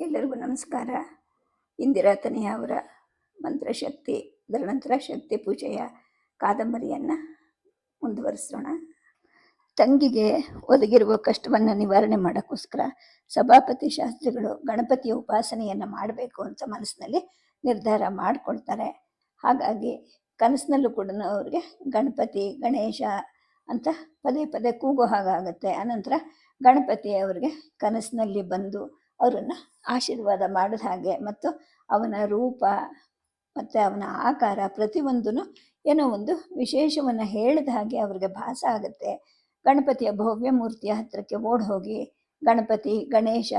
ಎಲ್ಲರಿಗೂ ನಮಸ್ಕಾರ. ಇಂದಿರಾ ತನಿಯ ಅವರ ಮಂತ್ರಶಕ್ತಿ ಅದರ ಶಕ್ತಿ ಪೂಜೆಯ ಕಾದಂಬರಿಯನ್ನು ಮುಂದುವರಿಸೋಣ. ತಂಗಿಗೆ ಒದಗಿರುವ ಕಷ್ಟವನ್ನು ನಿವಾರಣೆ ಮಾಡೋಕ್ಕೋಸ್ಕರ ಸಭಾಪತಿ ಶಾಸ್ತ್ರಿಗಳು ಗಣಪತಿಯ ಉಪಾಸನೆಯನ್ನು ಮಾಡಬೇಕು ಅಂತ ಮನಸ್ಸಿನಲ್ಲಿ ನಿರ್ಧಾರ ಮಾಡಿಕೊಳ್ತಾರೆ. ಹಾಗಾಗಿ ಕನಸಿನಲ್ಲೂ ಕೂಡ ಅವ್ರಿಗೆ ಗಣಪತಿ, ಗಣೇಶ ಅಂತ ಪದೇ ಪದೇ ಕೂಗೋ ಹಾಗಾಗುತ್ತೆ. ಅನಂತರ ಗಣಪತಿ ಅವರಿಗೆ ಕನಸಿನಲ್ಲಿ ಬಂದು ಅವರನ್ನು ಆಶೀರ್ವಾದ ಮಾಡಿದ ಹಾಗೆ ಮತ್ತು ಅವನ ರೂಪ ಮತ್ತು ಅವನ ಆಕಾರ ಪ್ರತಿಯೊಂದೂ ಏನೋ ಒಂದು ವಿಶೇಷವನ್ನು ಹೇಳಿದ ಹಾಗೆ ಅವ್ರಿಗೆ ಭಾಸ ಆಗುತ್ತೆ. ಗಣಪತಿಯ ಭವ್ಯ ಮೂರ್ತಿಯ ಹತ್ತಿರಕ್ಕೆ ಓಡಿ ಹೋಗಿ ಗಣಪತಿ, ಗಣೇಶ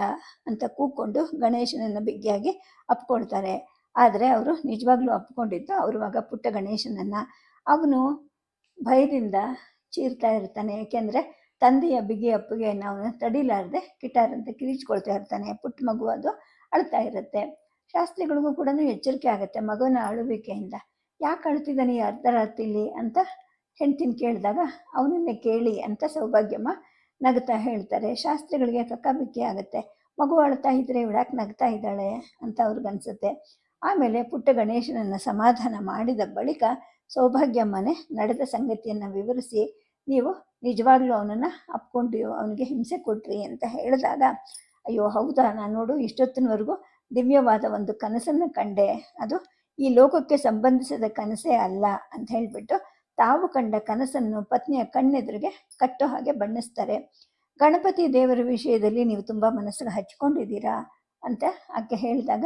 ಅಂತ ಕೂಕೊಂಡು ಗಣೇಶನನ್ನು ಬಿಗಿಯಾಗಿ ಅಪ್ಕೊಳ್ತಾರೆ. ಆದರೆ ಅವರು ನಿಜವಾಗ್ಲೂ ಅಪ್ಕೊಂಡಿದ್ದು ಅವರು ಆಗ ಪುಟ್ಟ ಗಣೇಶನನ್ನು. ಅವನು ಭಯದಿಂದ ಚೀರ್ತಾ ಇರ್ತಾನೆ. ಏಕೆಂದರೆ ತಂದೆಯ ಬಿಗಿ ಅಪ್ಪಿಗೆ ನಾವು ತಡಿಲಾರದೆ ಅಂತ ಕಿರಿಚ್ಕೊಳ್ತಾ ಇರ್ತಾನೆ. ಪುಟ್ಟ ಮಗು ಅದು ಅಳ್ತಾ ಇರುತ್ತೆ. ಶಾಸ್ತ್ರಿಗಳಿಗೂ ಕೂಡ ಎಚ್ಚರಿಕೆ ಆಗುತ್ತೆ ಮಗುವಿನ ಅಳುವಿಕೆಯಿಂದ. ಯಾಕೆ ಅಳ್ತಿದ್ದಾನೆ ಈ ಅರ್ಧರಾತ್ರಿಲಿ ಅಂತ ಹೆಂಡ್ತಿನ ಕೇಳಿದಾಗ ಅವನನ್ನೇ ಕೇಳಿ ಅಂತ ಸೌಭಾಗ್ಯಮ್ಮ ನಗ್ತಾ ಹೇಳ್ತಾರೆ. ಶಾಸ್ತ್ರಿಗಳಿಗೆ ಕಕ್ಕಾಬಿಕ್ಕಿ ಆಗುತ್ತೆ. ಮಗು ಅಳ್ತಾ ಇದ್ರೆ ಇವಳಾಕೆ ನಗ್ತಾ ಇದ್ದಾಳೆ ಅಂತ ಅವ್ರಿಗನ್ಸುತ್ತೆ ಆಮೇಲೆ ಪುಟ್ಟ ಗಣೇಶನನ್ನು ಸಮಾಧಾನ ಮಾಡಿದ ಬಳಿಕ ಸೌಭಾಗ್ಯಮ್ಮನೆ ನಡೆದ ಸಂಗತಿಯನ್ನು ವಿವರಿಸಿ ನೀವು ನಿಜವಾಗ್ಲೂ ಅವನನ್ನು ಅಪ್ಕೊಂಡು ಅವನಿಗೆ ಹಿಂಸೆ ಕೊಟ್ರಿ ಅಂತ ಹೇಳಿದಾಗ, ಅಯ್ಯೋ ಹೌದಾ ನಾನು ನೋಡು ಇಷ್ಟೊತ್ತಿನವರೆಗೂ ದಿವ್ಯವಾದ ಒಂದು ಕನಸನ್ನು ಕಂಡೆ. ಅದು ಈ ಲೋಕಕ್ಕೆ ಸಂಬಂಧಿಸಿದ ಕನಸೇ ಅಲ್ಲ ಅಂತ ಹೇಳಿಬಿಟ್ಟು ತಾವು ಕಂಡ ಕನಸನ್ನು ಪತ್ನಿಯ ಕಣ್ಣೆದುರಿಗೆ ಕಟ್ಟೋ ಹಾಗೆ ಬಣ್ಣಿಸ್ತಾರೆ. ಗಣಪತಿ ದೇವರ ವಿಷಯದಲ್ಲಿ ನೀವು ತುಂಬ ಮನಸ್ಸಿಗೆ ಹಚ್ಕೊಂಡಿದ್ದೀರಾ ಅಂತ ಆಕೆ ಹೇಳಿದಾಗ,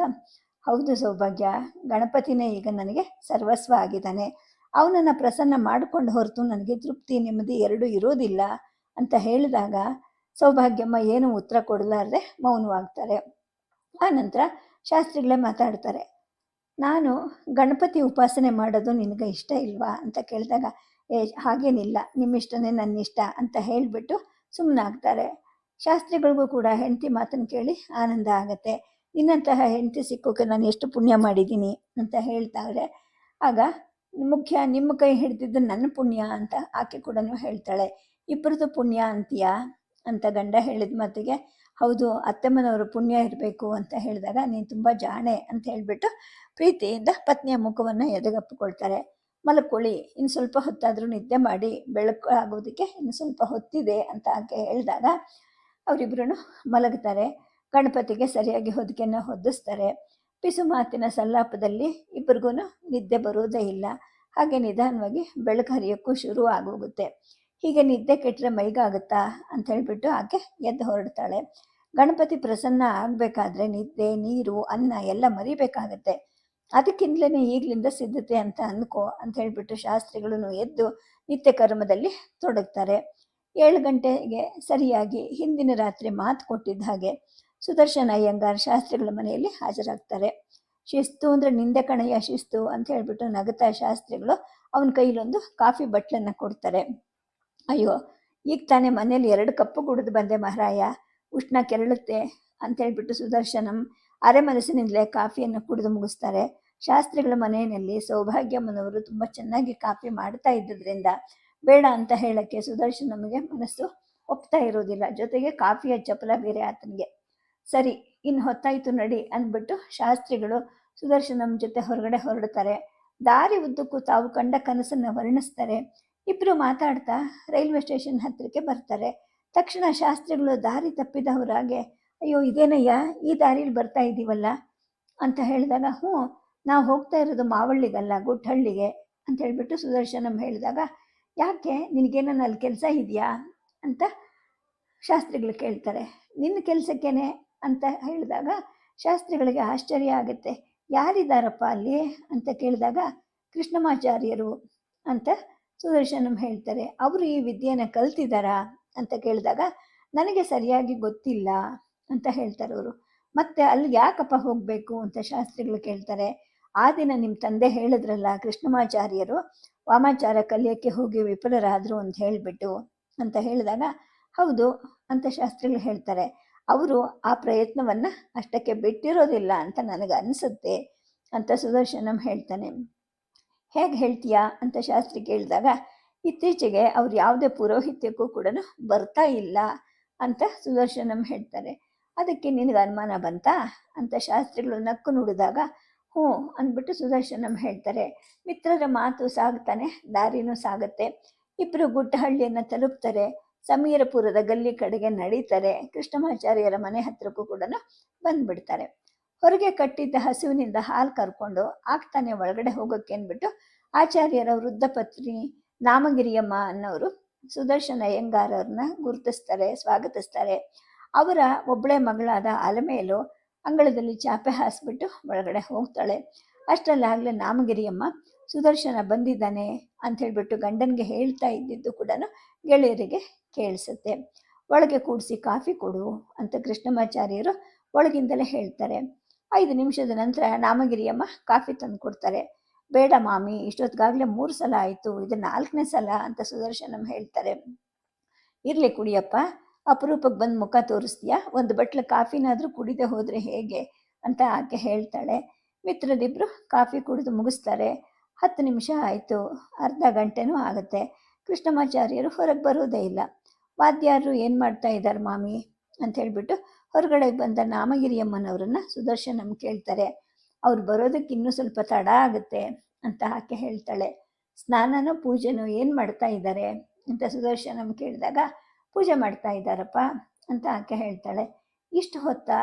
ಹೌದು ಸೌಭಾಗ್ಯ, ಗಣಪತಿನೇ ಈಗ ನನಗೆ ಸರ್ವಸ್ವ ಆಗಿದ್ದಾನೆ. ಅವನನ್ನು ಪ್ರಸನ್ನ ಮಾಡಿಕೊಂಡು ಹೊರತು ನನಗೆ ತೃಪ್ತಿ ನೆಮ್ಮದಿ ಎರಡೂ ಇರೋದಿಲ್ಲ ಅಂತ ಹೇಳಿದಾಗ ಸೌಭಾಗ್ಯಮ್ಮ ಏನು ಉತ್ತರ ಕೊಡಲಾರ್ದೆ ಮೌನವಾಗ್ತಾರೆ. ಆ ನಂತರ ಶಾಸ್ತ್ರಿಗಳೇ ಮಾತಾಡ್ತಾರೆ, ನಾನು ಗಣಪತಿ ಉಪಾಸನೆ ಮಾಡೋದು ನಿನಗೆ ಇಷ್ಟ ಇಲ್ವಾ? ಅಂತ ಕೇಳಿದಾಗ, ಏ, ಹಾಗೇನಿಲ್ಲ ನನ್ನ ಇಷ್ಟ ಅಂತ ಹೇಳಿಬಿಟ್ಟು ಸುಮ್ಮನಾಗ್ತಾರೆ ಶಾಸ್ತ್ರಿಗಳಿಗೂ ಕೂಡ ಹೆಂಡತಿ ಮಾತನ್ನು ಕೇಳಿ ಆನಂದ ಆಗುತ್ತೆ. ನಿನ್ನಂತಹ ಹೆಂಡತಿ ಸಿಕ್ಕೋಕೆ ನಾನು ಎಷ್ಟು ಪುಣ್ಯ ಮಾಡಿದ್ದೀನಿ ಅಂತ ಹೇಳ್ತಾರೆ. ಆಗ ಮುಖ್ಯ ನಿಮ್ಮ ಕೈ ಹಿಡಿದಿದ್ದು ನನ್ನ ಪುಣ್ಯ ಅಂತ ಆಕೆ ಕೂಡ ಹೇಳ್ತಾಳೆ. ಇಬ್ಬರದ್ದು ಪುಣ್ಯ ಅಂತೀಯಾ? ಅಂತ ಗಂಡ ಹೇಳಿದ ಮಾತಿಗೆ, ಹೌದು ಅತ್ತಮ್ಮನವರು ಪುಣ್ಯ ಇರಬೇಕು ಅಂತ ಹೇಳಿದಾಗ ನೀನು ತುಂಬ ಜಾಣೆ ಅಂತ ಹೇಳಿಬಿಟ್ಟು ಪ್ರೀತಿಯಿಂದ ಪತ್ನಿಯ ಮುಖವನ್ನು ಎದೆಗಪ್ಪಿಕೊಳ್ತಾರೆ. ಮಲ್ಕೊಳ್ಳಿ ಇನ್ನು ಸ್ವಲ್ಪ ಹೊತ್ತಾದರೂ ನಿದ್ದೆ ಮಾಡಿ, ಬೆಳಕು ಆಗೋದಕ್ಕೆ ಇನ್ನು ಸ್ವಲ್ಪ ಹೊತ್ತಿದೆ ಅಂತ ಆಕೆ ಹೇಳಿದಾಗ ಅವರಿಬ್ಬರೂ ಮಲಗ್ತಾರೆ. ಗಣಪತಿಗೆ ಸರಿಯಾಗಿ ಹೊದಿಕೆಯನ್ನು ಹೊದಿಸ್ತಾರೆ ಪಿಸು ಮಾತಿನ ಸಲ್ಲಾಪದಲ್ಲಿ ಇಬ್ಬರಿಗೂ ನಿದ್ದೆ ಬರೋದೇ ಇಲ್ಲ. ಹಾಗೆ ನಿಧಾನವಾಗಿ ಬೆಳಕು ಹರಿಯೋಕ್ಕೂ ಶುರು ಆಗೋಗುತ್ತೆ. ಹೀಗೆ ನಿದ್ದೆ ಕೆಟ್ಟರೆ ಮೈಗಾಗುತ್ತಾ ಅಂತ ಹೇಳಿಬಿಟ್ಟು ಆಕೆ ಎದ್ದು ಹೊರಡ್ತಾಳೆ. ಗಣಪತಿ ಪ್ರಸನ್ನ ಆಗಬೇಕಾದ್ರೆ ನಿದ್ದೆ, ನೀರು, ಅನ್ನ ಎಲ್ಲ ಮರಿಬೇಕಾಗತ್ತೆ. ಅದಕ್ಕಿಂತಲೇ ಈಗಲಿಂದ ಸಿದ್ಧತೆ ಅಂತ ಅನ್ಕೋ ಅಂತ ಹೇಳಿಬಿಟ್ಟು ಶಾಸ್ತ್ರಿಗಳನ್ನು ಎದ್ದು ನಿತ್ಯ ಕರ್ಮದಲ್ಲಿ ತೊಡಗ್ತಾರೆ. ಏಳು ಗಂಟೆಗೆ ಸರಿಯಾಗಿ ಹಿಂದಿನ ರಾತ್ರಿ ಮಾತು ಕೊಟ್ಟಿದ್ದ ಹಾಗೆ ಸುದರ್ಶನ ಅಯ್ಯಂಗಾರ್ ಶಾಸ್ತ್ರಿಗಳ ಮನೆಯಲ್ಲಿ ಹಾಜರಾಗ್ತಾರೆ. ಶಿಸ್ತು ಅಂದರೆ ನಿಂದೆ ಕಣಯ್ಯ ಶಿಸ್ತು ಅಂತ ಹೇಳ್ಬಿಟ್ಟು ನಗತಾ ಶಾಸ್ತ್ರಿಗಳು ಅವನ ಕೈಲೊಂದು ಕಾಫಿ ಬಟ್ಲನ್ನು ಕೊಡ್ತಾರೆ. ಅಯ್ಯೋ, ಈಗ ತಾನೇ ಮನೇಲಿ ಎರಡು ಕಪ್ಪು ಕುಡಿದು ಬಂದೆ ಮಹಾರಾಯ, ಉಷ್ಣ ಕೆರಳುತ್ತೆ ಅಂತ ಹೇಳ್ಬಿಟ್ಟು ಸುದರ್ಶನಂ ಅರೆ ಮನಸ್ಸಿನಿಂದಲೇ ಕಾಫಿಯನ್ನು ಕುಡಿದು ಮುಗಿಸ್ತಾರೆ. ಶಾಸ್ತ್ರಿಗಳ ಮನೆಯಲ್ಲಿ ಸೌಭಾಗ್ಯಮ್ಮನವರು ತುಂಬ ಚೆನ್ನಾಗಿ ಕಾಫಿ ಮಾಡ್ತಾ ಇದ್ದುದರಿಂದ ಬೇಡ ಅಂತ ಹೇಳಕ್ಕೆ ಸುದರ್ಶನಮ್ಗೆ ಮನಸ್ಸು ಒಪ್ತಾ ಇರೋದಿಲ್ಲ. ಜೊತೆಗೆ ಕಾಫಿಯ ಚಪಲ ಬೇರೆ ಆತನಿಗೆ. ಸರಿ ಇನ್ನು ಹೊತ್ತಾಯ್ತು ನಡಿ ಅಂದ್ಬಿಟ್ಟು ಶಾಸ್ತ್ರಿಗಳು ಸುದರ್ಶನಂ ಜೊತೆ ಹೊರಗಡೆ ಹೊರಡ್ತಾರೆ. ದಾರಿ ಉದ್ದಕ್ಕೂ ತಾವು ಕಂಡ ಕನಸನ್ನು ವರ್ಣಿಸ್ತಾರೆ. ಇಬ್ಬರು ಮಾತಾಡ್ತಾ ರೈಲ್ವೆ ಸ್ಟೇಷನ್ ಹತ್ತಿರಕ್ಕೆ ಬರ್ತಾರೆ. ತಕ್ಷಣ ಶಾಸ್ತ್ರಿಗಳು ದಾರಿ ತಪ್ಪಿದವರಾಗೆ ಅಯ್ಯೋ, ಇದೇನಯ್ಯ? ಈ ದಾರಿಲಿ ಬರ್ತಾ ಇದ್ದೀವಲ್ಲ ಅಂತ ಹೇಳಿದಾಗ, ಹ್ಞೂ, ನಾವು ಹೋಗ್ತಾ ಇರೋದು ಮಾವಳ್ಳಿಗಲ್ಲ ಗುಟ್ಟಹಳ್ಳಿಗೆ ಅಂತ ಹೇಳಿಬಿಟ್ಟು ಸುದರ್ಶನಂ ಹೇಳಿದಾಗ, ಯಾಕೆ? ನಿನಗೇನೋ ಅಲ್ಲಿ ಕೆಲಸ ಇದೆಯಾ? ಅಂತ ಶಾಸ್ತ್ರಿಗಳು ಕೇಳ್ತಾರೆ. ನಿನ್ನ ಕೆಲಸಕ್ಕೇನೆ? ಅಂತ ಹೇಳಿದಾಗ ಶಾಸ್ತ್ರಿಗಳಿಗೆ ಆಶ್ಚರ್ಯ ಆಗುತ್ತೆ. ಯಾರಿದ್ದಾರಪ್ಪ ಅಲ್ಲಿ? ಅಂತ ಕೇಳಿದಾಗ ಕೃಷ್ಣಮಾಚಾರ್ಯರು ಅಂತ ಸುದರ್ಶನಂ ಹೇಳ್ತಾರೆ. ಅವರು ಈ ವಿದ್ಯೆನ ಕಲ್ತಿದ್ದಾರಾ? ಅಂತ ಕೇಳಿದಾಗ, ನನಗೆ ಸರಿಯಾಗಿ ಗೊತ್ತಿಲ್ಲ ಅಂತ ಹೇಳ್ತಾರೆ ಅವರು. ಮತ್ತೆ ಅಲ್ಲಿ ಯಾಕಪ್ಪ ಹೋಗಬೇಕು? ಅಂತ ಶಾಸ್ತ್ರಿಗಳು ಕೇಳ್ತಾರೆ. ಆ ದಿನ ನಿಮ್ಮ ತಂದೆ ಹೇಳಿದ್ರಲ್ಲ ಕೃಷ್ಣಮಾಚಾರ್ಯರು, ವಾಮಾಚಾರ ಕಲಿಯೋಕ್ಕೆ ಹೋಗಿ ವಿಫಲರಾದರು ಅಂತ ಹೇಳಿಬಿಟ್ಟು ಅಂತ ಹೇಳಿದಾಗ, ಹೌದು ಅಂತ ಶಾಸ್ತ್ರಿಗಳು ಹೇಳ್ತಾರೆ. ಅವರು ಆ ಪ್ರಯತ್ನವನ್ನು ಅಷ್ಟಕ್ಕೆ ಬಿಟ್ಟಿರೋದಿಲ್ಲ ಅಂತ ನನಗೆ ಅನಿಸುತ್ತೆ ಅಂತ ಸುದರ್ಶನಂ ಹೇಳ್ತಾನೆ. ಹೇಗೆ ಹೇಳ್ತೀಯಾ ಅಂತ ಶಾಸ್ತ್ರಿ ಕೇಳಿದಾಗ, ಇತ್ತೀಚೆಗೆ ಅವ್ರು ಯಾವುದೇ ಪುರೋಹಿತ್ಯಕ್ಕೂ ಕೂಡ ಬರ್ತಾ ಇಲ್ಲ ಅಂತ ಸುದರ್ಶನಂ ಹೇಳ್ತಾರೆ. ಅದಕ್ಕೆ ನಿನಗೆ ಅನುಮಾನ ಬಂತಾ ಅಂತ ಶಾಸ್ತ್ರಿಗಳು ನಕ್ಕು ನುಡಿದಾಗ, ಹ್ಞೂ ಅಂದ್ಬಿಟ್ಟು ಸುದರ್ಶನಂ ಹೇಳ್ತಾರೆ. ಮಿತ್ರರ ಮಾತು ಸಾಗ್ತಾನೆ, ದಾರಿನೂ ಸಾಗುತ್ತೆ. ಇಬ್ಬರು ಗುಡ್ಡಹಳ್ಳಿಯನ್ನು ತಲುಪ್ತಾರೆ. ಸಮೀರಪುರದ ಗಲ್ಲಿ ಕಡೆಗೆ ನಡೀತಾರೆ ಕೃಷ್ಣಮಾಚಾರ್ಯರ ಮನೆ ಹತ್ರಕ್ಕೂ ಕೂಡ ಬಂದ್ಬಿಡ್ತಾರೆ. ಹೊರಗೆ ಕಟ್ಟಿದ್ದ ಹಸುವಿನಿಂದ ಹಾಲು ಕರ್ಕೊಂಡು ಆಗ್ತಾನೆ ಒಳಗಡೆ ಹೋಗೋಕ್ಕೆ ಅಂದ್ಬಿಟ್ಟು ಆಚಾರ್ಯರ ವೃದ್ಧ ಪತ್ನಿ ನಾಮಗಿರಿಯಮ್ಮ ಅನ್ನೋರು ಸುದರ್ಶನ ಅಯ್ಯಂಗಾರವ್ರನ್ನ ಗುರುತಿಸ್ತಾರೆ, ಸ್ವಾಗತಿಸ್ತಾರೆ. ಅವರ ಒಬ್ಬಳೆ ಮಗಳಾದ ಅಲಮೇಲು ಅಂಗಳದಲ್ಲಿ ಚಾಪೆ ಹಾಸ್ಬಿಟ್ಟು ಒಳಗಡೆ ಹೋಗ್ತಾಳೆ. ಅಷ್ಟರಲ್ಲಾಗಲೇ ನಾಮಗಿರಿಯಮ್ಮ ಸುದರ್ಶನ ಬಂದಿದ್ದಾನೆ ಅಂತ ಹೇಳ್ಬಿಟ್ಟು ಗಂಡನಿಗೆ ಹೇಳ್ತಾ ಇದ್ದಿದ್ದು ಕೂಡ ಗೆಳೆಯರಿಗೆ ಕೇಳಿಸುತ್ತೆ. ಒಳಗೆ ಕೂಡಿಸಿ ಕಾಫಿ ಕೊಡು ಅಂತ ಕೃಷ್ಣಮಾಚಾರ್ಯರು ಒಳಗಿಂದಲೇ ಹೇಳ್ತಾರೆ. ಐದು ನಿಮಿಷದ ನಂತರ ನಾಮಗಿರಿಯಮ್ಮ ಕಾಫಿ ತಂದು ಕೊಡ್ತಾರೆ ಬೇಡ ಮಾಮಿ ಇಷ್ಟೊತ್ತಿಗಾಗಲೇ ಮೂರು ಸಲ ಆಯಿತು, ಇದು ನಾಲ್ಕನೇ ಸಲ ಅಂತ ಸುದರ್ಶನಂ ಹೇಳ್ತಾರೆ. ಇರಲಿ ಕುಡಿಯಪ್ಪ, ಅಪರೂಪಕ್ಕೆ ಬಂದು ಮುಖ ತೋರಿಸ್ತೀಯಾ? ಒಂದು ಬಟ್ಲು ಕಾಫಿನಾದರೂ ಕುಡಿದೆ ಹೋದರೆ ಹೇಗೆ? ಅಂತ ಆಕೆ ಹೇಳ್ತಾಳೆ. ಮಿತ್ರರಿಬ್ಬರು ಕಾಫಿ ಕುಡಿದು ಮುಗಿಸ್ತಾರೆ. ಹತ್ತು ನಿಮಿಷ ಆಯಿತು, ಅರ್ಧ ಗಂಟೆನೂ ಆಗುತ್ತೆ. ಕೃಷ್ಣಮಾಚಾರ್ಯರು ಹೊರಗೆ ಬರೋದೇ ಇಲ್ಲ. ವಾದ್ಯಾರರು ಏನು ಮಾಡ್ತಾ ಇದ್ದಾರೆ ಮಾಮಿ? ಅಂತ ಹೇಳಿಬಿಟ್ಟು ಹೊರಗಡೆ ಬಂದ ನಾಮಗಿರಿಯಮ್ಮನವರನ್ನ ಸುದರ್ಶನಂ ಕೇಳ್ತಾರೆ. ಅವ್ರು ಬರೋದಕ್ಕೆ ಇನ್ನೂ ಸ್ವಲ್ಪ ತಡ ಆಗುತ್ತೆ ಅಂತ ಆಕೆ ಹೇಳ್ತಾಳೆ. ಸ್ನಾನನೂ ಪೂಜೆನೂ ಏನು ಮಾಡ್ತಾ ಇದ್ದಾರೆ ಅಂತ ಸುದರ್ಶನಂ ಕೇಳಿದಾಗ, ಪೂಜೆ ಮಾಡ್ತಾ ಇದ್ದಾರಪ್ಪ ಅಂತ ಆಕೆ ಹೇಳ್ತಾಳೆ. ಇಷ್ಟು ಹೊತ್ತಾ?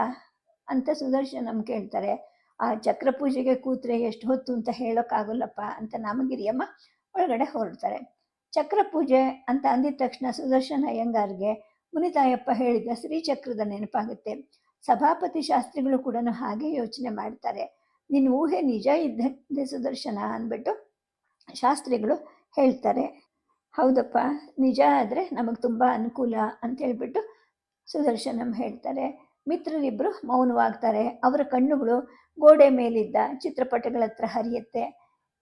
ಅಂತ ಸುದರ್ಶನಂ ಕೇಳ್ತಾರೆ. ಆ ಚಕ್ರ ಪೂಜೆಗೆ ಕೂತ್ರೆ ಎಷ್ಟು ಹೊತ್ತು ಅಂತ ಹೇಳೋಕ್ಕಾಗಲ್ಲಪ್ಪ ಅಂತ ನಾಮಗಿರಿಯಮ್ಮ ಒಳಗಡೆ ಹೊರಡ್ತಾರೆ. ಚಕ್ರ ಪೂಜೆ ಅಂತ ಅಂದಿದ ತಕ್ಷಣ ಸುದರ್ಶನ ಅಯ್ಯಂಗಾರ್ಗೆ, ಮುನಿತಾಯಪ್ಪ ಹೇಳಿದ ಶ್ರೀಚಕ್ರದ ನೆನಪಾಗುತ್ತೆ. ಸಭಾಪತಿ ಶಾಸ್ತ್ರಿಗಳು ಕೂಡ ಹಾಗೆ ಯೋಚನೆ ಮಾಡ್ತಾರೆ. ನಿನ್ನ ಊಹೆ ನಿಜ ಇದ್ದೆ ಸುದರ್ಶನ ಅಂದ್ಬಿಟ್ಟು ಶಾಸ್ತ್ರಿಗಳು ಹೇಳ್ತಾರೆ. ಹೌದಪ್ಪ, ನಿಜ ಆದರೆ ನಮಗೆ ತುಂಬ ಅನುಕೂಲ ಅಂತ ಹೇಳ್ಬಿಟ್ಟು ಸುದರ್ಶನಂ ಹೇಳ್ತಾರೆ. ಮಿತ್ರರಿಬ್ಬರು ಮೌನವಾಗ್ತಾರೆ. ಅವರ ಕಣ್ಣುಗಳು ಗೋಡೆ ಮೇಲಿದ್ದ ಚಿತ್ರಪಟಗಳ ಹತ್ರ ಹರಿಯುತ್ತೆ.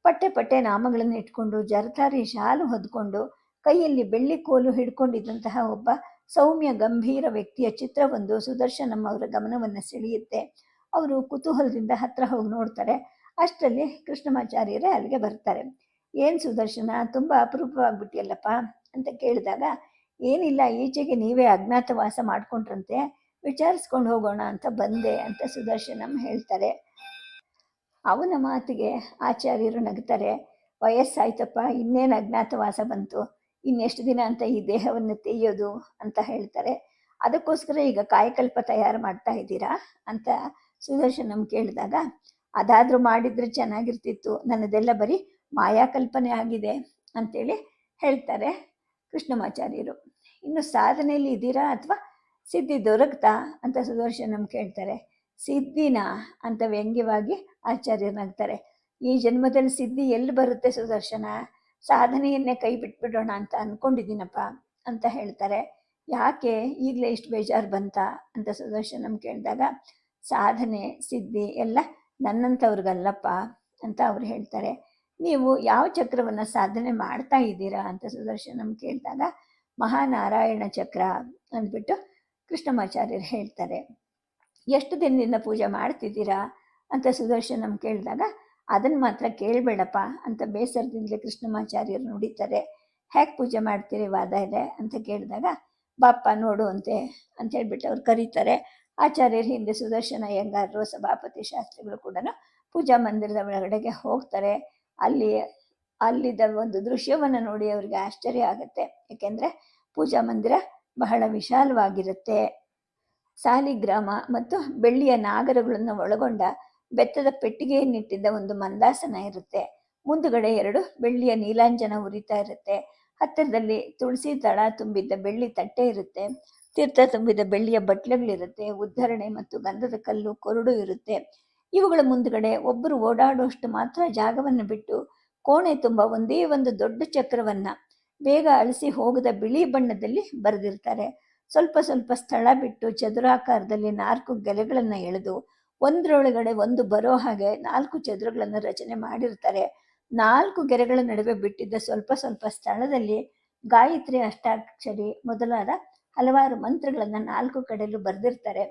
ಪಟ್ಟೆ ಪಟ್ಟೆ ನಾಮಗಳನ್ನು ಇಟ್ಕೊಂಡು, ಜರತಾರಿ ಶಾಲು ಹೊದ್ಕೊಂಡು, ಕೈಯಲ್ಲಿ ಬೆಳ್ಳಿ ಕೋಲು ಹಿಡ್ಕೊಂಡಿದ್ದಂತಹ ಒಬ್ಬ ಸೌಮ್ಯ ಗಂಭೀರ ವ್ಯಕ್ತಿಯ ಚಿತ್ರವೊಂದು ಸುದರ್ಶನಂ ಅವರ ಗಮನವನ್ನು ಸೆಳೆಯುತ್ತೆ. ಅವರು ಕುತೂಹಲದಿಂದ ಹತ್ರ ಹೋಗಿ ನೋಡ್ತಾರೆ. ಅಷ್ಟರಲ್ಲಿ ಕೃಷ್ಣಮಾಚಾರ್ಯರೇ ಅಲ್ಲಿಗೆ ಬರ್ತಾರೆ. ಏನು ಸುದರ್ಶನ, ತುಂಬ ಅಪರೂಪವಾಗ್ಬಿಟ್ಟಿಯಲ್ಲಪ್ಪ? ಅಂತ ಕೇಳಿದಾಗ, ಏನಿಲ್ಲ, ಈಚೆಗೆ ನೀವೇ ಅಜ್ಞಾತವಾಸ ಮಾಡ್ಕೊಂಡ್ರಂತೆ. ವಿಚಾರಿಸ್ಕೊಂಡು ಹೋಗೋಣ ಅಂತ ಬಂದೆ, ಅಂತ ಸುದರ್ಶನಂ ಹೇಳ್ತಾರೆ. ಅವನ ಮಾತಿಗೆ ಆಚಾರ್ಯರು ನಗ್ತಾರೆ. ವಯಸ್ಸಾಯ್ತಪ್ಪ, ಇನ್ನೇನು ಅಜ್ಞಾತವಾಸ ಬಂತು? ಇನ್ನೆಷ್ಟು ದಿನ ಅಂತ ಈ ದೇಹವನ್ನು ತೆಯ್ಯೋದು ಅಂತ ಹೇಳ್ತಾರೆ. ಅದಕ್ಕೋಸ್ಕರ ಈಗ ಕಾಯಕಲ್ಪ ತಯಾರು ಮಾಡ್ತಾ ಇದ್ದೀರಾ ಅಂತ ಸುದರ್ಶನಂ ಕೇಳಿದಾಗ, ಅದಾದರೂ ಮಾಡಿದ್ರೆ ಚೆನ್ನಾಗಿರ್ತಿತ್ತು, ನನ್ನದೆಲ್ಲ ಬರೀ ಮಾಯಾಕಲ್ಪನೆ ಆಗಿದೆ ಅಂತೇಳಿ ಹೇಳ್ತಾರೆ ಕೃಷ್ಣಮಾಚಾರ್ಯರು. ಇನ್ನು ಸಾಧನೆಯಲ್ಲಿ ಇದ್ದೀರಾ ಅಥವಾ ಸಿದ್ಧಿ ದೊರಕ್ತಾ ಅಂತ ಸುದರ್ಶನಂ ಕೇಳ್ತಾರೆ. ಸಿದ್ಧಿನ ಅಂತ ವ್ಯಂಗ್ಯವಾಗಿ ಆಚಾರ್ಯನಾಗ್ತಾರೆ. ಈ ಜನ್ಮದಲ್ಲಿ ಸಿದ್ಧಿ ಎಲ್ಲಿ ಬರುತ್ತೆ ಸುದರ್ಶನ? ಸಾಧನೆಯನ್ನೇ ಕೈ ಬಿಟ್ಬಿಡೋಣ ಅಂತ ಅಂದ್ಕೊಂಡಿದ್ದೀನಪ್ಪ ಅಂತ ಹೇಳ್ತಾರೆ. ಯಾಕೆ ಈಗಲೇ ಇಷ್ಟು ಬೇಜಾರು ಬಂತ ಅಂತ ಸುದರ್ಶನಂ ಕೇಳಿದಾಗ, ಸಾಧನೆ, ಸಿದ್ಧಿ ಎಲ್ಲ ನನ್ನಂಥವ್ರಿಗಲ್ಲಪ್ಪ ಅಂತ ಅವ್ರು ಹೇಳ್ತಾರೆ. ನೀವು ಯಾವ ಚಕ್ರವನ್ನು ಸಾಧನೆ ಮಾಡ್ತಾ ಇದ್ದೀರಾ ಅಂತ ಸುದರ್ಶನಂ ಕೇಳಿದಾಗ, ಮಹಾನಾರಾಯಣ ಚಕ್ರ ಅಂದ್ಬಿಟ್ಟು ಕೃಷ್ಣಮಾಚಾರ್ಯರು ಹೇಳ್ತಾರೆ. ಎಷ್ಟು ದಿನದಿಂದ ಪೂಜೆ ಮಾಡ್ತಿದ್ದೀರಾ ಅಂತ ಸುದರ್ಶನಂ ಕೇಳಿದಾಗ ಅದನ್ನು ಮಾತ್ರ ಕೇಳಬೇಡಪ್ಪ ಅಂತ ಬೇಸರದಿಂದಲೇ ಕೃಷ್ಣಮಾಚಾರ್ಯರು ನುಡಿತಾರೆ. ಹೇಗೆ ಪೂಜೆ ಮಾಡ್ತೀರಿ ವಾದ ಇದೆ ಅಂತ ಕೇಳಿದಾಗ, ಬಾಪ್ಪ ನೋಡು ಅಂತೆ, ಅಂತ ಹೇಳ್ಬಿಟ್ಟು ಅವ್ರು ಕರೀತಾರೆ. ಆಚಾರ್ಯರು ಹಿಂದೆ ಸುದರ್ಶನ ಅಯ್ಯಂಗಾರರು ಸಭಾಪತಿ ಶಾಸ್ತ್ರಿಗಳು ಕೂಡ ಪೂಜಾ ಮಂದಿರದ ಒಳಗಡೆಗೆ ಹೋಗ್ತಾರೆ. ಅಲ್ಲಿ, ಅಲ್ಲಿದ್ದ ಒಂದು ದೃಶ್ಯವನ್ನು ನೋಡಿ ಅವ್ರಿಗೆ ಆಶ್ಚರ್ಯ ಆಗುತ್ತೆ. ಏಕೆಂದರೆ ಪೂಜಾ ಮಂದಿರ ಬಹಳ ವಿಶಾಲವಾಗಿರುತ್ತೆ. ಸಾಲಿಗ್ರಾಮ ಮತ್ತು ಬೆಳ್ಳಿಯ ನಾಗರಗಳನ್ನು ಒಳಗೊಂಡ ಬೆತ್ತದ ಪೆಟ್ಟಿಗೆಯನ್ನಿಟ್ಟಿದ್ದ ಒಂದು ಮಂದಾಸನ ಇರುತ್ತೆ. ಮುಂದುಗಡೆ ಎರಡು ಬೆಳ್ಳಿಯ ನೀಲಾಂಜನ ಉರಿತಾ ಇರುತ್ತೆ. ಹತ್ತಿರದಲ್ಲಿ ತುಳಸಿ ತಳ ತುಂಬಿದ್ದ ಬೆಳ್ಳಿ ತಟ್ಟೆ ಇರುತ್ತೆ. ತೀರ್ಥ ತುಂಬಿದ ಬೆಳ್ಳಿಯ ಬಟ್ಲೆಗಳಿರುತ್ತೆ. ಉದ್ಧರಣೆ ಮತ್ತು ಗಂಧದ ಕಲ್ಲು, ಕೊರಡು ಇರುತ್ತೆ. ಇವುಗಳ ಮುಂದುಗಡೆ ಒಬ್ಬರು ಓಡಾಡುವಷ್ಟು ಮಾತ್ರ ಜಾಗವನ್ನು ಬಿಟ್ಟು ಕೋಣೆ ತುಂಬ ಒಂದೇ ಒಂದು ದೊಡ್ಡ ಚಕ್ರವನ್ನ ಬೇಗ ಅಳಿಸಿ ಹೋಗದ ಬಿಳಿ ಬಣ್ಣದಲ್ಲಿ ಬರೆದಿರ್ತಾರೆ. ಸ್ವಲ್ಪ ಸ್ವಲ್ಪ ಸ್ಥಳ ಬಿಟ್ಟು ಚದುರಾಕಾರದಲ್ಲಿ ನಾಲ್ಕು ಗೆಲೆಗಳನ್ನು ಎಳೆದು ಒಂದರೊಳಗಡೆ ಒಂದು ಬರೋ ಹಾಗೆ ನಾಲ್ಕು ಚದುರುಗಳನ್ನು ರಚನೆ ಮಾಡಿರ್ತಾರೆ. ನಾಲ್ಕು ಗೆರೆಗಳ ನಡುವೆ ಬಿಟ್ಟಿದ್ದ ಸ್ವಲ್ಪ ಸ್ವಲ್ಪ ಸ್ಥಳದಲ್ಲಿ ಗಾಯತ್ರಿ ಅಷ್ಟಾಕ್ಷರಿ ಮೊದಲಾದ ಹಲವಾರು ಮಂತ್ರಗಳನ್ನು ನಾಲ್ಕು ಕಡೆಯಲ್ಲೂ ಬರೆದಿರ್ತಾರೆ.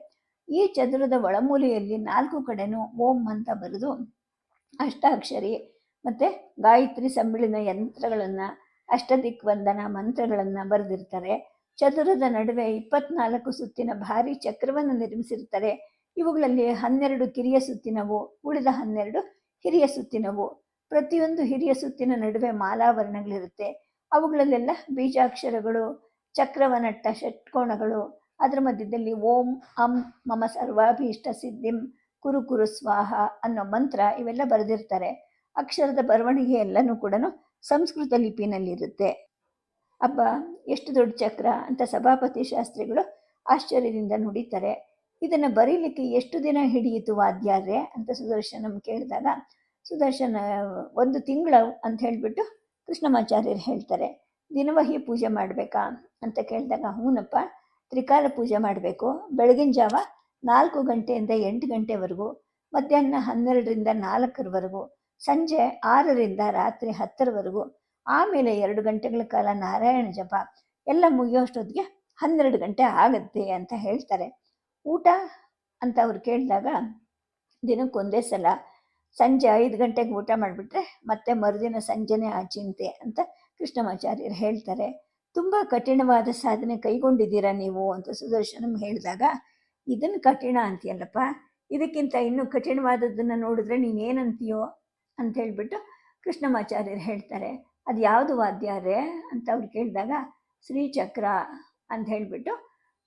ಈ ಚದುರದ ಒಳಮೂಲೆಯಲ್ಲಿ ನಾಲ್ಕು ಕಡೆನೂ ಓಂ ಅಂತ ಬರೆದು ಅಷ್ಟಾಕ್ಷರಿ ಮತ್ತು ಗಾಯತ್ರಿ ಸಮ್ಮಿಳನ ಯಂತ್ರಗಳನ್ನು ಅಷ್ಟದಿಕ್ ವಂದನ ಮಂತ್ರಗಳನ್ನು ಬರೆದಿರ್ತಾರೆ. ಚದುರದ ನಡುವೆ ಇಪ್ಪತ್ನಾಲ್ಕು ಸುತ್ತಿನ ಭಾರಿ ಚಕ್ರವನ್ನು ನಿರ್ಮಿಸಿರುತ್ತಾರೆ ಇವುಗಳಲ್ಲಿ ಹನ್ನೆರಡು ಕಿರಿಯ ಸುತ್ತಿನವು, ಉಳಿದ ಹನ್ನೆರಡು ಹಿರಿಯ ಸುತ್ತಿನವು. ಪ್ರತಿಯೊಂದು ಹಿರಿಯ ಸುತ್ತಿನ ನಡುವೆ ಮಾಲಾವರಣಗಳಿರುತ್ತೆ. ಅವುಗಳಲ್ಲೆಲ್ಲ ಬೀಜಾಕ್ಷರಗಳು, ಚಕ್ರವನಟ್ಟ ಷಟ್ಕೋಣಗಳು ಅದರ ಮಧ್ಯದಲ್ಲಿ ಓಂ ಅಂ ಮಮ ಸರ್ವಾಭೀಷ್ಟ ಸಿದ್ಧಿಂ, ಕುರು ಕುರು ಸ್ವಾಹ ಅನ್ನೋ ಮಂತ್ರ ಇವೆಲ್ಲ ಬರೆದಿರ್ತಾರೆ ಅಕ್ಷರದ ಬರವಣಿಗೆ ಎಲ್ಲನೂ ಕೂಡ ಸಂಸ್ಕೃತ ಲಿಪಿನಲ್ಲಿರುತ್ತೆ. ಅಬ್ಬ, ಎಷ್ಟು ದೊಡ್ಡ ಚಕ್ರ ಅಂತ ಸಭಾಪತಿ ಶಾಸ್ತ್ರಿಗಳು ಆಶ್ಚರ್ಯದಿಂದ ನುಡಿತಾರೆ. ಇದನ್ನು ಬರೀಲಿಕ್ಕೆ ಎಷ್ಟು ದಿನ ಹಿಡಿಯಿತು ವಾದ್ಯಾರ್ರೆ ಅಂತ ಸುದರ್ಶನಂ ಕೇಳಿದಾಗ, ಸುದರ್ಶನ, ಒಂದು ತಿಂಗಳು ಅಂತ ಹೇಳಿಬಿಟ್ಟು ಕೃಷ್ಣಮಾಚಾರ್ಯರು ಹೇಳ್ತಾರೆ. ದಿನವಹಿ ಪೂಜೆ ಮಾಡಬೇಕಾ? ಅಂತ ಕೇಳಿದಾಗ, ಹೂನಪ್ಪ, ತ್ರಿಕಾಲ ಪೂಜೆ ಮಾಡಬೇಕು. ಬೆಳಗಿನ ಜಾವ ನಾಲ್ಕು ಗಂಟೆಯಿಂದ ಎಂಟು ಗಂಟೆವರೆಗೂ, ಮಧ್ಯಾಹ್ನ ಹನ್ನೆರಡರಿಂದ ನಾಲ್ಕರವರೆಗೂ, ಸಂಜೆ ಆರರಿಂದ ರಾತ್ರಿ ಹತ್ತರವರೆಗೂ ಆಮೇಲೆ ಎರಡು ಗಂಟೆಗಳ ಕಾಲ ನಾರಾಯಣ ಜಪ, ಎಲ್ಲ ಮುಗಿಯೋಷ್ಟೊತ್ತಿಗೆ ಹನ್ನೆರಡು ಗಂಟೆ ಆಗುತ್ತೆ ಅಂತ ಹೇಳ್ತಾರೆ. ಊಟ ಅಂತ ಅವ್ರು ಕೇಳಿದಾಗ ದಿನಕ್ಕೊಂದೇ ಸಲ ಸಂಜೆ ಐದು ಗಂಟೆಗೆ ಊಟ ಮಾಡಿಬಿಟ್ರೆ ಮತ್ತೆ ಮರುದಿನ ಸಂಜೆನೇ ಆ ಚಿಂತೆ ಅಂತ ಕೃಷ್ಣಮಾಚಾರ್ಯರು ಹೇಳ್ತಾರೆ. ತುಂಬ ಕಠಿಣವಾದ ಸಾಧನೆ ಕೈಗೊಂಡಿದ್ದೀರಾ ನೀವು ಅಂತ ಸುದರ್ಶನಂ ಹೇಳಿದಾಗ, ಇದನ್ನು ಕಠಿಣ ಅಂತೀಯಲ್ಲಪ್ಪ, ಇದಕ್ಕಿಂತ ಇನ್ನೂ ಕಠಿಣವಾದದ್ದನ್ನು ನೋಡಿದ್ರೆ ನೀನೇನಂತೀಯೋ ಅಂತ ಹೇಳಿಬಿಟ್ಟು ಕೃಷ್ಣಮಾಚಾರ್ಯರು ಹೇಳ್ತಾರೆ. ಅದು ಯಾವುದು ವಾದ್ಯಾರೆ ಅಂತ ಅವ್ರು ಕೇಳಿದಾಗ ಶ್ರೀಚಕ್ರ ಅಂತ ಹೇಳಿಬಿಟ್ಟು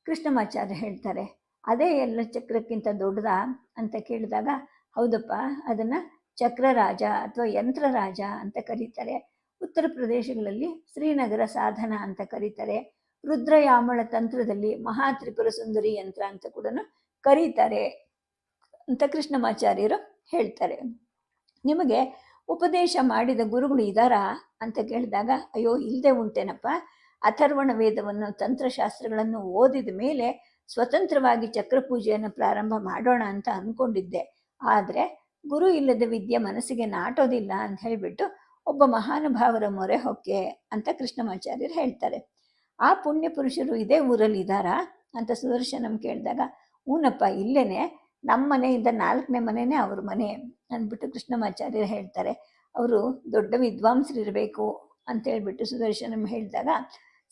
ಕೃಷ್ಣಮಾಚಾರ್ಯ ಹೇಳ್ತಾರೆ. ಅದೇ ಎಲ್ಲ ಚಕ್ರಕ್ಕಿಂತ ದೊಡ್ಡದ ಅಂತ ಕೇಳಿದಾಗ ಹೌದಪ್ಪ, ಅದನ್ನು ಚಕ್ರರಾಜ ಅಥವಾ ಯಂತ್ರರಾಜ ಅಂತ ಕರೀತಾರೆ. ಉತ್ತರ ಪ್ರದೇಶಗಳಲ್ಲಿ ಶ್ರೀನಗರ ಸಾಧನ ಅಂತ ಕರೀತಾರೆ. ರುದ್ರಯಾಮಳ ತಂತ್ರದಲ್ಲಿ ಮಹಾ ತ್ರಿಪುರ ಸುಂದರಿ ಯಂತ್ರ ಅಂತ ಕೂಡ ಕರೀತಾರೆ ಅಂತ ಕೃಷ್ಣಮಾಚಾರ್ಯರು ಹೇಳ್ತಾರೆ. ನಿಮಗೆ ಉಪದೇಶ ಮಾಡಿದ ಗುರುಗಳು ಇದ್ದಾರಾ ಅಂತ ಕೇಳಿದಾಗ, ಅಯ್ಯೋ ಇಲ್ಲದೆ ಉಂಟೇನಪ್ಪ. ಅಥರ್ವಣ ವೇದವನ್ನು, ತಂತ್ರಶಾಸ್ತ್ರಗಳನ್ನು ಓದಿದ ಮೇಲೆ ಸ್ವತಂತ್ರವಾಗಿ ಚಕ್ರಪೂಜೆಯನ್ನು ಪ್ರಾರಂಭ ಮಾಡೋಣ ಅಂತ ಅಂದ್ಕೊಂಡಿದ್ದೆ ಆದರೆ ಗುರು ಇಲ್ಲದ ವಿದ್ಯೆ ಮನಸ್ಸಿಗೆ ನಾಟೋದಿಲ್ಲ ಅಂತ ಹೇಳಿಬಿಟ್ಟು ಒಬ್ಬ ಮಹಾನುಭಾವರ ಮೊರೆ ಹೊಕ್ಕೆ ಅಂತ ಕೃಷ್ಣಮಾಚಾರ್ಯರು ಹೇಳ್ತಾರೆ. ಆ ಪುಣ್ಯ ಪುರುಷರು ಇದೇ ಊರಲ್ಲಿ ಇದ್ದಾರಾ ಅಂತ ಸುದರ್ಶನಂ ಕೇಳಿದಾಗ, ಊನಪ್ಪ, ಇಲ್ಲೇನೆ. ನಮ್ಮ ಮನೆಯಿಂದ ನಾಲ್ಕನೇ ಮನೆಯೇ ಅವ್ರ ಮನೆ. ಅಂದ್ಬಿಟ್ಟು ಕೃಷ್ಣಮಾಚಾರ್ಯರು ಹೇಳ್ತಾರೆ. ಅವರು ದೊಡ್ಡ ವಿದ್ವಾಂಸರಿರಬೇಕು ಅಂತ ಹೇಳ್ಬಿಟ್ಟು ಸುದರ್ಶನಂ ಹೇಳಿದಾಗ,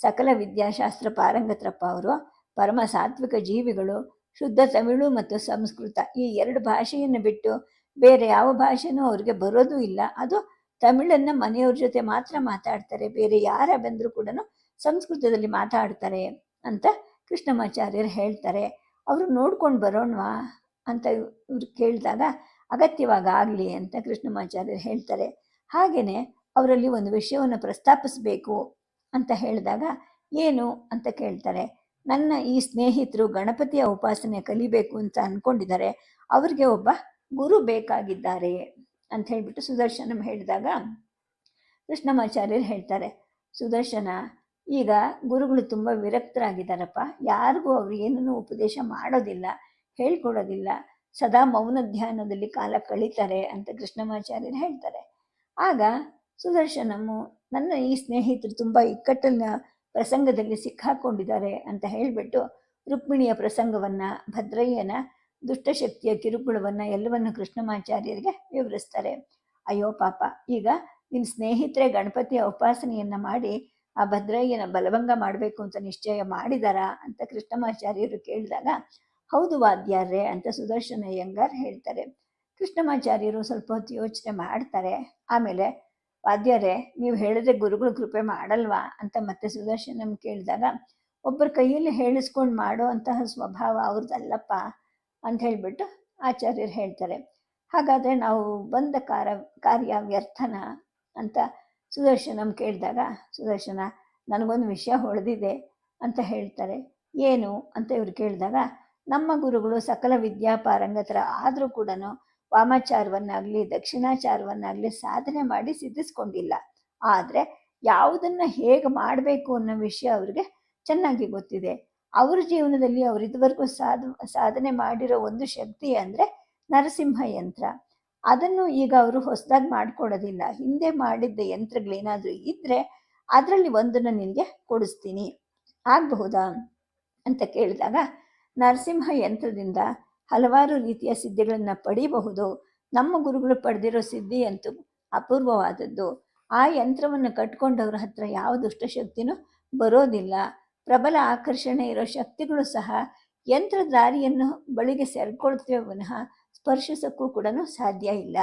ಸಕಲ ವಿದ್ಯಾಶಾಸ್ತ್ರ ಪಾರಂಗತ್ರಪ್ಪ ಅವರು, ಪರಮ ಸಾತ್ವಿಕ ಜೀವಿಗಳು, ಶುದ್ಧ ತಮಿಳು ಮತ್ತು ಸಂಸ್ಕೃತ ಈ ಎರಡು ಭಾಷೆಯನ್ನು ಬಿಟ್ಟು ಬೇರೆ ಯಾವ ಭಾಷೆನೂ ಅವ್ರಿಗೆ ಬರೋದೂ ಇಲ್ಲ. ಅದು ತಮಿಳನ್ನು ಮನೆಯವ್ರ ಜೊತೆ ಮಾತ್ರ ಮಾತಾಡ್ತಾರೆ, ಬೇರೆ ಯಾರ ಬಂದರೂ ಕೂಡ ಸಂಸ್ಕೃತದಲ್ಲಿ ಮಾತಾಡ್ತಾರೆ ಅಂತ ಕೃಷ್ಣಮಾಚಾರ್ಯರು ಹೇಳ್ತಾರೆ. ಅವರು ನೋಡ್ಕೊಂಡು ಬರೋಣವಾ ಅಂತ ಇವ್ರು ಕೇಳಿದಾಗ ಅಗತ್ಯವಾಗ ಆಗಲಿ ಅಂತ ಕೃಷ್ಣಮಾಚಾರ್ಯರು ಹೇಳ್ತಾರೆ. ಹಾಗೆಯೇ ಅವರಲ್ಲಿ ಒಂದು ವಿಷಯವನ್ನು ಪ್ರಸ್ತಾಪಿಸಬೇಕು ಅಂತ ಹೇಳಿದಾಗ ಏನು ಅಂತ ಕೇಳ್ತಾರೆ. ನನ್ನ ಈ ಸ್ನೇಹಿತರು ಗಣಪತಿಯ ಉಪಾಸನೆ ಕಲಿಬೇಕು ಅಂತ ಅಂದ್ಕೊಂಡಿದ್ದಾರೆ ಅವ್ರಿಗೆ ಒಬ್ಬ ಗುರು ಬೇಕಾಗಿದ್ದಾರೆ ಅಂತ ಹೇಳಿಬಿಟ್ಟು ಸುದರ್ಶನ ಹೇಳಿದಾಗ ಕೃಷ್ಣಮಾಚಾರ್ಯರು ಹೇಳ್ತಾರೆ. ಸುದರ್ಶನ, ಈಗ ಗುರುಗಳು ತುಂಬ ವಿರಕ್ತರಾಗಿದ್ದಾರಪ್ಪ. ಯಾರಿಗೂ ಅವರು ಉಪದೇಶ ಮಾಡೋದಿಲ್ಲ, ಹೇಳ್ಕೊಡೋದಿಲ್ಲ. ಸದಾ ಮೌನ ಧ್ಯಾನದಲ್ಲಿ ಕಾಲ ಕಳೀತಾರೆ ಅಂತ ಕೃಷ್ಣಮಾಚಾರ್ಯರು ಹೇಳ್ತಾರೆ. ಆಗ ಸುದರ್ಶನಮು ನನ್ನ ಈ ಸ್ನೇಹಿತರು ತುಂಬ ಇಕ್ಕಟ್ಟಿನ ಪ್ರಸಂಗದಲ್ಲಿ ಸಿಕ್ಕಾಕೊಂಡಿದ್ದಾರೆ ಅಂತ ಹೇಳಿಬಿಟ್ಟು ರುಕ್ಮಿಣಿಯ ಪ್ರಸಂಗವನ್ನು, ಭದ್ರಯ್ಯನ ದುಷ್ಟಶಕ್ತಿಯ ಕಿರುಕುಳವನ್ನು ಎಲ್ಲವನ್ನು ಕೃಷ್ಣಮಾಚಾರ್ಯರಿಗೆ ವಿವರಿಸ್ತಾರೆ. ಅಯ್ಯೋ ಪಾಪ, ಈಗ ನಿನ್ನ ಸ್ನೇಹಿತರೆ ಗಣಪತಿಯ ಉಪಾಸನೆಯನ್ನು ಮಾಡಿ ಆ ಭದ್ರಯ್ಯನ ಬಲಭಂಗ ಮಾಡಬೇಕು ಅಂತ ನಿಶ್ಚಯ ಮಾಡಿದಾರಾ ಅಂತ ಕೃಷ್ಣಮಾಚಾರ್ಯರು ಕೇಳಿದಾಗ ಹೌದು ವಾದ್ಯಾರ್ರೆ ಅಂತ ಸುದರ್ಶನ ಅಯ್ಯಂಗಾರ್ ಹೇಳ್ತಾರೆ. ಕೃಷ್ಣಮಾಚಾರ್ಯರು ಸ್ವಲ್ಪ ಹೊತ್ತು ಯೋಚನೆ ಮಾಡ್ತಾರೆ. ಆಮೇಲೆ, ವಾದ್ಯರೇ, ನೀವು ಹೇಳಿದ್ರೆ ಗುರುಗಳು ಕೃಪೆ ಮಾಡಲ್ವಾ ಅಂತ ಮತ್ತೆ ಸುದರ್ಶನಂ ಕೇಳಿದಾಗ ಒಬ್ಬರ ಕೈಯಲ್ಲಿ ಹೇಳಿಸ್ಕೊಂಡು ಮಾಡೋ ಅಂತಹ ಸ್ವಭಾವ ಅವ್ರದ್ದಲ್ಲಪ್ಪ ಅಂತ ಹೇಳಿಬಿಟ್ಟು ಆಚಾರ್ಯರು ಹೇಳ್ತಾರೆ. ಹಾಗಾದರೆ ನಾವು ಬಂದ ಕಾರ, ಕಾರ್ಯ ವ್ಯರ್ಥನ ಅಂತ ಸುದರ್ಶನಂ ಕೇಳಿದಾಗ, ಸುದರ್ಶನ, ನನಗೊಂದು ವಿಷಯ ಹೊಳೆದಿದೆ ಅಂತ ಹೇಳ್ತಾರೆ. ಏನು? ಅಂತ ಇವ್ರು ಕೇಳಿದಾಗ ನಮ್ಮ ಗುರುಗಳು ಸಕಲ ವಿದ್ಯಾಪಾರಂಗತರ ಆದರೂ ಕೂಡ ವಾಮಾಚಾರವನ್ನಾಗಲಿ, ದಕ್ಷಿಣಾಚಾರವನ್ನಾಗಲಿ ಸಾಧನೆ ಮಾಡಿ ಸಿದ್ಧಿಸ್ಕೊಂಡಿಲ್ಲ. ಆದರೆ ಯಾವುದನ್ನು ಹೇಗೆ ಮಾಡಬೇಕು ಅನ್ನೋ ವಿಷಯ ಅವ್ರಿಗೆ ಚೆನ್ನಾಗಿ ಗೊತ್ತಿದೆ. ಅವ್ರ ಜೀವನದಲ್ಲಿ ಅವ್ರು ಇದುವರೆಗೂ ಸಾಧ, ಸಾಧನೆ ಮಾಡಿರೋ ಒಂದು ಶಕ್ತಿ ಅಂದರೆ ನರಸಿಂಹ ಯಂತ್ರ. ಅದನ್ನು ಈಗ ಅವರು ಹೊಸದಾಗಿ ಮಾಡಿಕೊಡೋದಿಲ್ಲ ಹಿಂದೆ ಮಾಡಿದ್ದ ಯಂತ್ರಗಳೇನಾದರೂ ಇದ್ದರೆ ಅದರಲ್ಲಿ ಒಂದನ್ನು ನಿನಗೆ ಕೊಡಿಸ್ತೀನಿ. ಆಗಬಹುದಾ? ಅಂತ ಕೇಳಿದಾಗ ನರಸಿಂಹ ಯಂತ್ರದಿಂದ ಹಲವಾರು ರೀತಿಯ ಸಿದ್ಧಿಗಳನ್ನು ಪಡೆಯಬಹುದು ನಮ್ಮ ಗುರುಗಳು ಪಡೆದಿರೋ ಸಿದ್ಧಿ ಅಂತೂ ಅಪೂರ್ವವಾದದ್ದು. ಆ ಯಂತ್ರವನ್ನು ಕಟ್ಕೊಂಡವ್ರ ಹತ್ರ ಯಾವ ದುಷ್ಟಶಕ್ತಿನೂ ಬರೋದಿಲ್ಲ. ಪ್ರಬಲ ಆಕರ್ಷಣೆ ಇರೋ ಶಕ್ತಿಗಳು ಸಹ ಯಂತ್ರಧಾರಿಯನ್ನು ಬಳಿಗೆ ಸೇರ್ಕೊಳ್ತೇವೆ ವಿನಃ ಸ್ಪರ್ಶಿಸೋಕ್ಕೂ ಕೂಡ ಸಾಧ್ಯ ಇಲ್ಲ.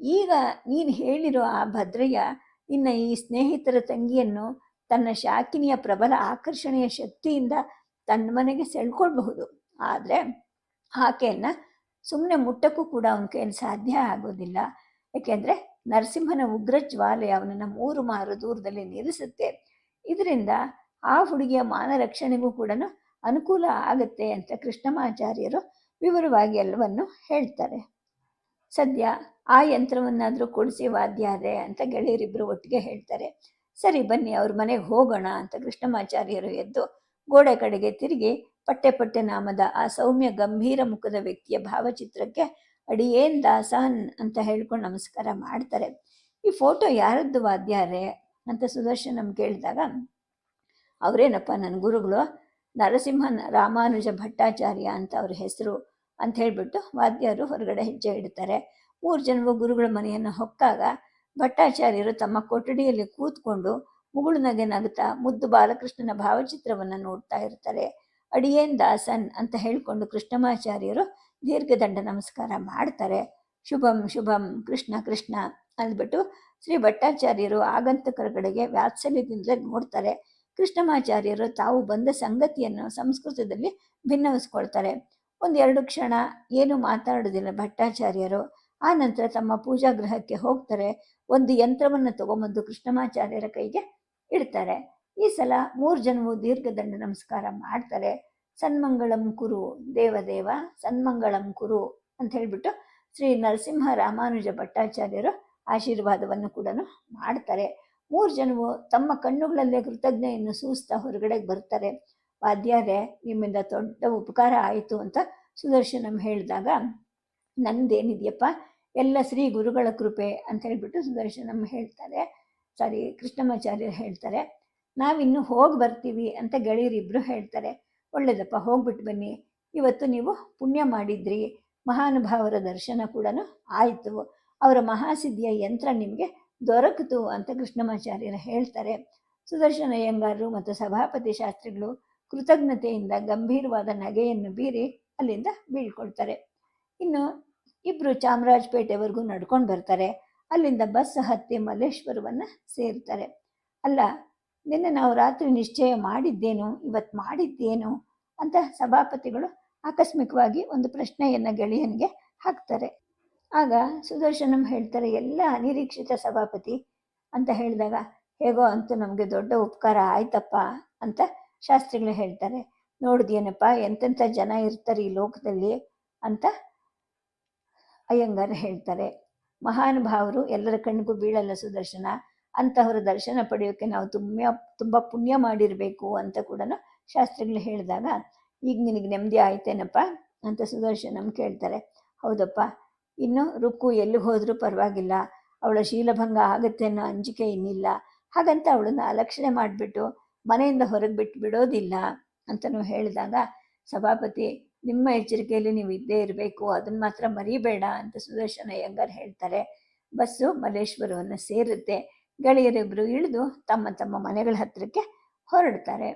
ಈಗ ನೀನು ಹೇಳಿರೋ ಆ ಭದ್ರಯ್ಯ ನಿನ್ನ ಈ ಸ್ನೇಹಿತರ ತಂಗಿಯನ್ನು ತನ್ನ ಶಾಕಿನಿಯ ಪ್ರಬಲ ಆಕರ್ಷಣೆಯ ಶಕ್ತಿಯಿಂದ ತನ್ನ ಮನೆಗೆ ಸೆಳ್ಕೊಳ್ಬಹುದು. ಆದರೆ ಆಕೆಯನ್ನು ಸುಮ್ಮನೆ ಮುಟ್ಟಕ್ಕೂ ಕೂಡ ಅವನ ಕೈಯಲ್ಲಿ ಸಾಧ್ಯ ಆಗೋದಿಲ್ಲ. ಏಕೆಂದರೆ ನರಸಿಂಹನ ಉಗ್ರ ಜ್ವಾಲೆ ಅವನನ್ನು ಮೂರು ಮಾರು ದೂರದಲ್ಲಿ ನಿಲ್ಲಿಸುತ್ತೆ. ಇದರಿಂದ ಆ ಹುಡುಗಿಯ ಮಾನ ರಕ್ಷಣೆಗೂ ಕೂಡ ಅನುಕೂಲ ಆಗುತ್ತೆ ಅಂತ ಕೃಷ್ಣಮಾಚಾರ್ಯರು ವಿವರವಾಗಿ ಎಲ್ಲವನ್ನು ಹೇಳ್ತಾರೆ. ಸದ್ಯ ಆ ಯಂತ್ರವನ್ನಾದರೂ ಕೊಡಿಸಿ ವಾದ್ಯಾರೆ ಅಂತ ಗೆಳೆಯರಿಬ್ಬರು ಒಟ್ಟಿಗೆ ಹೇಳ್ತಾರೆ. ಸರಿ ಬನ್ನಿ, ಅವ್ರ ಮನೆಗೆ ಹೋಗೋಣ ಅಂತ ಕೃಷ್ಣಮಾಚಾರ್ಯರು ಎದ್ದು ಗೋಡೆ ಕಡೆಗೆ ತಿರುಗಿ ಪಟ್ಟೆ ಪಟ್ಟೆ ನಾಮದ ಆ ಸೌಮ್ಯ ಗಂಭೀರ ಮುಖದ ವ್ಯಕ್ತಿಯ ಭಾವಚಿತ್ರಕ್ಕೆ ಅಡಿಯೇನ್ ದಾಸನ್ ಅಂತ ಹೇಳ್ಕೊಂಡು ನಮಸ್ಕಾರ ಮಾಡ್ತಾರೆ. ಈ ಫೋಟೋ ಯಾರದ್ದು ವಾದ್ಯಾರೆ ಅಂತ ಸುದರ್ಶನಂ ಕೇಳಿದಾಗ, ಅವರೇನಪ್ಪ ನನ್ನ ಗುರುಗಳು, ನರಸಿಂಹನ್ ರಾಮಾನುಜ ಭಟ್ಟಾಚಾರ್ಯ ಅಂತ ಅವ್ರ ಹೆಸರು ಅಂತ ಹೇಳಿಬಿಟ್ಟು ವಾದ್ಯರು ಹೊರಗಡೆ ಹೆಜ್ಜೆ ಇಡ್ತಾರೆ. ಮೂರು ಜನವು ಗುರುಗಳ ಮನೆಯನ್ನು ಹೊಕ್ಕಾಗ ಭಟ್ಟಾಚಾರ್ಯರು ತಮ್ಮ ಕೊಠಡಿಯಲ್ಲಿ ಕೂತ್ಕೊಂಡು ಮುಗುಳು ನಗೆ ನಗುತ್ತಾ ಮುದ್ದು ಬಾಲಕೃಷ್ಣನ ಭಾವಚಿತ್ರವನ್ನು ನೋಡ್ತಾ ಇರ್ತಾರೆ. ಅಡಿಯೇನ್ ದಾಸನ್ ಅಂತ ಹೇಳಿಕೊಂಡು ಕೃಷ್ಣಮಾಚಾರ್ಯರು ದೀರ್ಘದಂಡ ನಮಸ್ಕಾರ ಮಾಡ್ತಾರೆ. ಶುಭಂ ಶುಭಂ, ಕೃಷ್ಣ ಕೃಷ್ಣ ಅಂದ್ಬಿಟ್ಟು ಶ್ರೀ ಭಟ್ಟಾಚಾರ್ಯರು ಆಗಂತಕರ ಕಡೆಗೆ ವ್ಯಾತ್ಸಲ್ಯದಿಂದಲೇ ನೋಡ್ತಾರೆ. ಕೃಷ್ಣಮಾಚಾರ್ಯರು ತಾವು ಬಂದ ಸಂಗತಿಯನ್ನು ಸಂಸ್ಕೃತದಲ್ಲಿ ಭಿನ್ನವಿಸ್ಕೊಳ್ತಾರೆ. ಒಂದೆರಡು ಕ್ಷಣ ಏನು ಮಾತಾಡೋದಿಲ್ಲ ಭಟ್ಟಾಚಾರ್ಯರು. ಆ ನಂತರ ತಮ್ಮ ಪೂಜಾ ಗೃಹಕ್ಕೆ ಹೋಗ್ತಾರೆ. ಒಂದು ಯಂತ್ರವನ್ನು ತಗೊಂಬಂದು ಕೃಷ್ಣಮಾಚಾರ್ಯರ ಕೈಗೆ ಇಡ್ತಾರೆ. ಈ ಸಲ ಮೂರು ಜನವು ದೀರ್ಘದಂಡ ನಮಸ್ಕಾರ ಮಾಡ್ತಾರೆ. ಸನ್ಮಂಗಳಂ ಕುರು ದೇವದೇವ, ಸನ್ಮಂಗಳಂ ಕುರು ಅಂತ ಹೇಳಿಬಿಟ್ಟು ಶ್ರೀ ನರಸಿಂಹ ರಾಮಾನುಜ ಭಟ್ಟಾಚಾರ್ಯರು ಆಶೀರ್ವಾದವನ್ನು ಕೂಡ ಮಾಡ್ತಾರೆ. ಮೂರು ಜನವು ತಮ್ಮ ಕಣ್ಣುಗಳಲ್ಲೇ ಕೃತಜ್ಞೆಯನ್ನು ಸೂಸ್ತಾ ಹೊರಗಡೆಗೆ ಬರ್ತಾರೆ. ವಾದ್ಯಾರೆ, ನಿಮ್ಮಿಂದ ದೊಡ್ಡ ಉಪಕಾರ ಆಯಿತು ಅಂತ ಸುದರ್ಶನಂ ಹೇಳಿದಾಗ, ನಂದೇನಿದೆಯಪ್ಪ? ಎಲ್ಲ ಶ್ರೀ ಗುರುಗಳ ಕೃಪೆ ಅಂತ ಹೇಳಿಬಿಟ್ಟು ಸುದರ್ಶನಂ ಹೇಳ್ತಾರೆ. ಸಾರಿ ಕೃಷ್ಣಮಾಚಾರ್ಯರು ಹೇಳ್ತಾರೆ, ನಾವಿನ್ನು ಹೋಗಿ ಬರ್ತೀವಿ ಅಂತ ಗೆಳೆಯರಿಬ್ಬರು ಹೇಳ್ತಾರೆ. ಒಳ್ಳೇದಪ್ಪ ಹೋಗ್ಬಿಟ್ಟು ಬನ್ನಿ. ಇವತ್ತು ನೀವು ಪುಣ್ಯ ಮಾಡಿದ್ರಿ. ಮಹಾನುಭಾವರ ದರ್ಶನ ಕೂಡ ಆಯಿತು. ಅವರ ಮಹಾಸಿದ್ಧಿಯ ಯಂತ್ರ ನಿಮಗೆ ದೊರಕಿತು ಅಂತ ಕೃಷ್ಣಮಾಚಾರ್ಯರು ಹೇಳ್ತಾರೆ. ಸುದರ್ಶನ ಅಯ್ಯಂಗಾರರು ಮತ್ತು ಸಭಾಪತಿ ಶಾಸ್ತ್ರಿಗಳು ಕೃತಜ್ಞತೆಯಿಂದ ಗಂಭೀರವಾದ ನಗೆಯನ್ನು ಬೀರಿ ಅಲ್ಲಿಂದ ಬೀಳ್ಕೊಳ್ತಾರೆ. ಇನ್ನು ಇಬ್ಬರು ಚಾಮರಾಜಪೇಟೆವರೆಗೂ ನಡ್ಕೊಂಡು ಬರ್ತಾರೆ. ಅಲ್ಲಿಂದ ಬಸ್ ಹತ್ತಿ ಮಲ್ಲೇಶ್ವರವನ್ನ ಸೇರ್ತಾರೆ. ಅಲ್ಲ, ನಿನ್ನೆ ನಾವು ರಾತ್ರಿ ನಿಶ್ಚಯ ಮಾಡಿದ್ದೇನು ಇವತ್ತು ಮಾಡಿದ್ದೇನು ಅಂತ ಸಭಾಪತಿಗಳು ಆಕಸ್ಮಿಕವಾಗಿ ಒಂದು ಪ್ರಶ್ನೆಯನ್ನು ಗೆಳೆಯನಿಗೆ ಹಾಕ್ತಾರೆ. ಆಗ ಸುದರ್ಶನಂ ಹೇಳ್ತಾರೆ, ಎಲ್ಲ ಅನಿರೀಕ್ಷಿತ ಸಭಾಪತಿ ಅಂತ ಹೇಳಿದಾಗ, ಹೇಗೋ ಅಂತೂ ನಮಗೆ ದೊಡ್ಡ ಉಪಕಾರ ಆಯ್ತಪ್ಪ ಅಂತ ಶಾಸ್ತ್ರಿಗಳು ಹೇಳ್ತಾರೆ. ನೋಡಿದೇನಪ್ಪ ಎಂತೆಂಥ ಜನ ಇರ್ತಾರೆ ಈ ಲೋಕದಲ್ಲಿ ಅಂತ ಅಯ್ಯಂಗಾರ ಹೇಳ್ತಾರೆ. ಮಹಾನುಭಾವರು ಎಲ್ಲರ ಕಣ್ಣಿಗೂ ಬೀಳಲ್ಲ ಸುದರ್ಶನ. ಅಂತಹವರ ದರ್ಶನ ಪಡೆಯೋಕ್ಕೆ ನಾವು ತುಂಬ ತುಂಬ ಪುಣ್ಯ ಮಾಡಿರಬೇಕು ಅಂತ ಕೂಡ ಶಾಸ್ತ್ರಿಗಳು ಹೇಳಿದಾಗ, ಈಗ ನಿನಗೆ ನೆಮ್ಮದಿ ಆಯ್ತೇನಪ್ಪ? ಅಂತ ಸುದರ್ಶನಂ ಕೇಳ್ತಾರೆ. ಹೌದಪ್ಪ, ಇನ್ನು ರುಕ್ಕು ಎಲ್ಲಿ ಹೋದರೂ ಪರವಾಗಿಲ್ಲ. ಅವಳ ಶೀಲಭಂಗ ಆಗುತ್ತೆ ಅನ್ನೋ ಅಂಜಿಕೆ ಇನ್ನಿಲ್ಲ. ಹಾಗಂತ ಅವಳನ್ನು ಅಲಕ್ಷಣೆ ಮಾಡಿಬಿಟ್ಟು ಮನೆಯಿಂದ ಹೊರಗೆ ಬಿಟ್ಟು ಬಿಡೋದಿಲ್ಲ. ಅಂತಲೂ ಹೇಳಿದಾಗ, ಸಭಾಪತಿ ನಿಮ್ಮ ಎಚ್ಚರಿಕೆಯಲ್ಲಿ ನೀವು ಇದ್ದೇ ಇರಬೇಕು, ಅದನ್ನು ಮಾತ್ರ ಮರಿಬೇಡ ಅಂತ ಸುದರ್ಶನ ಅಯ್ಯಂಗಾರ್ ಹೇಳ್ತಾರೆ. ಬಸ್ಸು ಮಲ್ಲೇಶ್ವರವನ್ನು ಸೇರುತ್ತೆ. ಗೆಳೆಯರಿಬ್ಬರು ಇಳಿದು ತಮ್ಮ ತಮ್ಮ ಮನೆಗಳ ಹತ್ತಿರಕ್ಕೆ ಹೊರಡ್ತಾರೆ.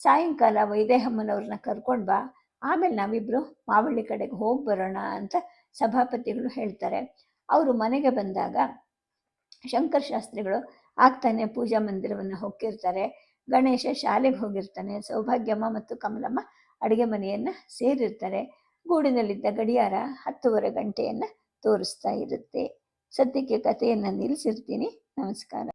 ಸಾಯಂಕಾಲ ವೈದೇಹಮ್ಮನವ್ರನ್ನ ಕರ್ಕೊಂಡು ಬಾ, ಆಮೇಲೆ ನಾವಿಬ್ಬರು ಮಾವಳ್ಳಿ ಕಡೆಗೆ ಹೋಗಿ ಬರೋಣ ಅಂತ ಸಭಾಪತಿಗಳು ಹೇಳ್ತಾರೆ. ಅವರು ಮನೆಗೆ ಬಂದಾಗ ಶಂಕರ್ ಶಾಸ್ತ್ರಿಗಳು ಆಗ್ತಾನೆ ಪೂಜಾ ಮಂದಿರವನ್ನು ಹೊಕ್ಕಿರ್ತಾರೆ. ಗಣೇಶ ಶಾಲೆಗೆ ಹೋಗಿರ್ತಾನೆ, ಸೌಭಾಗ್ಯಮ್ಮ ಮತ್ತು ಕಮಲಮ್ಮ ಅಡುಗೆ ಮನೆಯನ್ನು ಸೇರಿರ್ತಾರೆ. ಗೂಡಿನಲ್ಲಿದ್ದ ಗಡಿಯಾರ ಹತ್ತುವರೆ ಗಂಟೆಯನ್ನು ತೋರಿಸ್ತಾ ಇರುತ್ತೆ. ಸದ್ಯಕ್ಕೆ ಕಥೆಯನ್ನು ನಿಲ್ಲಿಸಿರ್ತೀನಿ ನಮಸ್ಕಾರ.